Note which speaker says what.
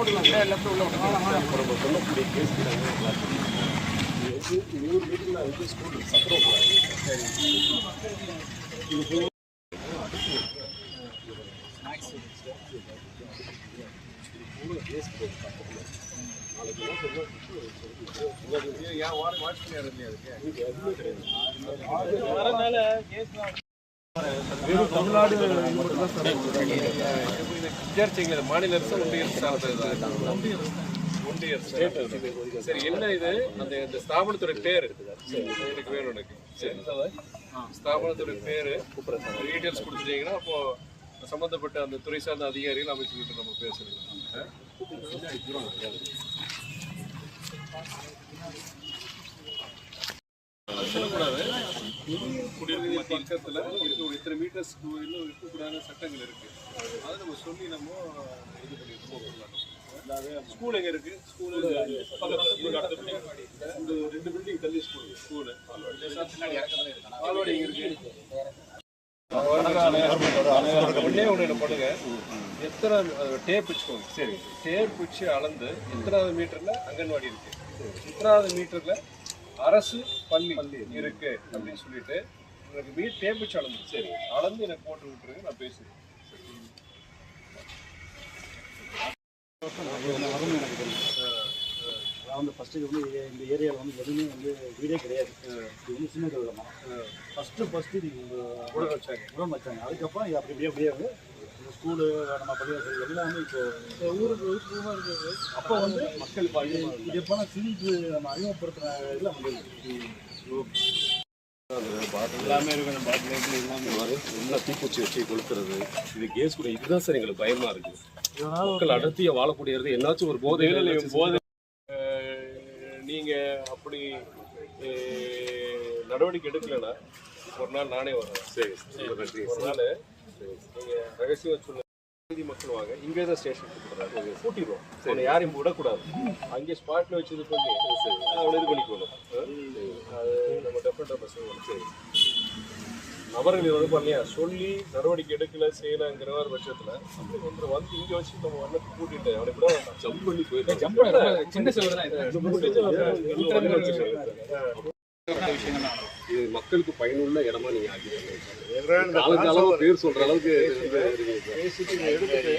Speaker 1: நம்ம சொல்லக்கூடிய கேஸ் இது இன்னொரு மீட்டிங்கில் வந்து ஸ்கூல் சத்திரம்
Speaker 2: ஏன் வாட்ச் தமிழ்நாடு விசாரிச்சீங்களா மாநில அரசு ஒன்றிய அரசு சார்ந்ததா? ஒன்றிய அரசு. சரி என்ன இது? அந்த இந்த ஸ்தாபனத்தோட பேர். எனக்கு வேணும் எனக்கு. சரி. ஸ்தாபனத்தோட பேர். டீட்டெயில்ஸ் கொடுத்துட்டீங்கன்னா அப்போ சம்மந்தப்பட்ட அந்த துறை சார்ந்த அதிகாரிகள் அமைச்சுக்கிட்டு நம்ம பேசுறோம் சொல்லக்கூடாது. குடியிருப்பு பக்கத்துல இருக்க ஒரு இத்தனை மீட்டர்ஸ் இன்னும் இருக்கக்கூடாத சட்டங்கள் இருக்கு. அதை நம்ம சொல்லி நம்ம இது பண்ணிட்டு ஸ்கூல் எங்க இருக்கு? ஸ்கூல் இந்த ரெண்டு பில்டிங் தள்ளி ஸ்கூல் ஸ்கூல் பால்வாடி எங்க இருக்கு? ஒண்ணே ஒண்ணு என்ன பண்ணுங்க? எத்தனை டேப் வச்சுக்கோங்க. சரி. டேப் வச்சு அளந்து எத்தனாவது மீட்டர்ல அங்கன்வாடி இருக்கு? எத்தனாவது மீட்டர்ல அரசு பள்ளி இருக்கு அப்படின்னு சொல்லிட்டு உங்களுக்கு மீட் டேப் வச்சு அளந்து சரி அளந்து எனக்கு போட்டு விட்டுருங்க நான் பேசுறேன்.
Speaker 3: நான் வந்து ஃபஸ்ட்டு வந்து இந்த ஏரியாவில் வந்து எதுவுமே வந்து வீடே கிடையாது. இது வந்து சின்ன கிராமம் ஃபஸ்ட்டு ஃபஸ்ட்டு இது
Speaker 2: கூட வச்சாங்க
Speaker 3: உரம் வச்சாங்க. அதுக்கப்புறம் இது அப்படி அப்படியே அப்படியே வந்து ஸ்கூலு நம்ம பள்ளிவாசல் எல்லாமே இப்போ ஊருக்கு ஊருக்கு இருக்குது? அப்போ வந்து மக்கள் இது எப்போனா சிலிக்கு நம்ம அறிமுகப்படுத்துகிற இதில் வந்து
Speaker 1: எல்லாமே இருக்கு. பாட்டில் எல்லாமே வரும் எல்லாம் தீக்குச்சி வச்சு கொளுத்துறது. இது கேஸ் கூட இதுதான் சார் எங்களுக்கு பயமா இருக்கு. மக்கள் அடர்த்தியா வாழக்கூடியது. என்னாச்சும் ஒரு போதை போதை
Speaker 2: நீங்க அப்படி நடவடிக்கை எடுக்கலைன்னா ஒரு நாள் நானே வரேன்
Speaker 1: சரி நன்றி.
Speaker 2: ஒரு நாள் நீங்க ரகசியமா சொல்ல நீதி மக்கள் வாங்க இங்கே தான் ஸ்டேஷன் கூப்பிடுறாங்க கூட்டிடுவோம். அவனை யாரையும் விடக்கூடாது. அங்கே ஸ்பாட்ல வச்சு இது பண்ணி அவனை இது பண்ணிக்கணும். அது நம்ம டெஃபரெண்டாக பசங்க சரி. நபர்கள் வந்து பண்ணலையா? சொல்லி நடவடிக்கை எடுக்கல செய்யலங்கிற ஒரு பட்சத்துல அப்படி ஒன்று வந்து இங்க வச்சு நம்ம வண்ணத்தை கூட்டிட்டு அவனை கூட
Speaker 1: ஜம்ப் பண்ணி போயிட்டு
Speaker 2: சின்ன
Speaker 1: இது. மக்களுக்கு பயனுள்ள இடமா நீங்க ஆக்கிடுங்க காலங்காலமா பேர் சொல்ற அளவுக்கு இது வந்து
Speaker 2: எடுத்துட்டு.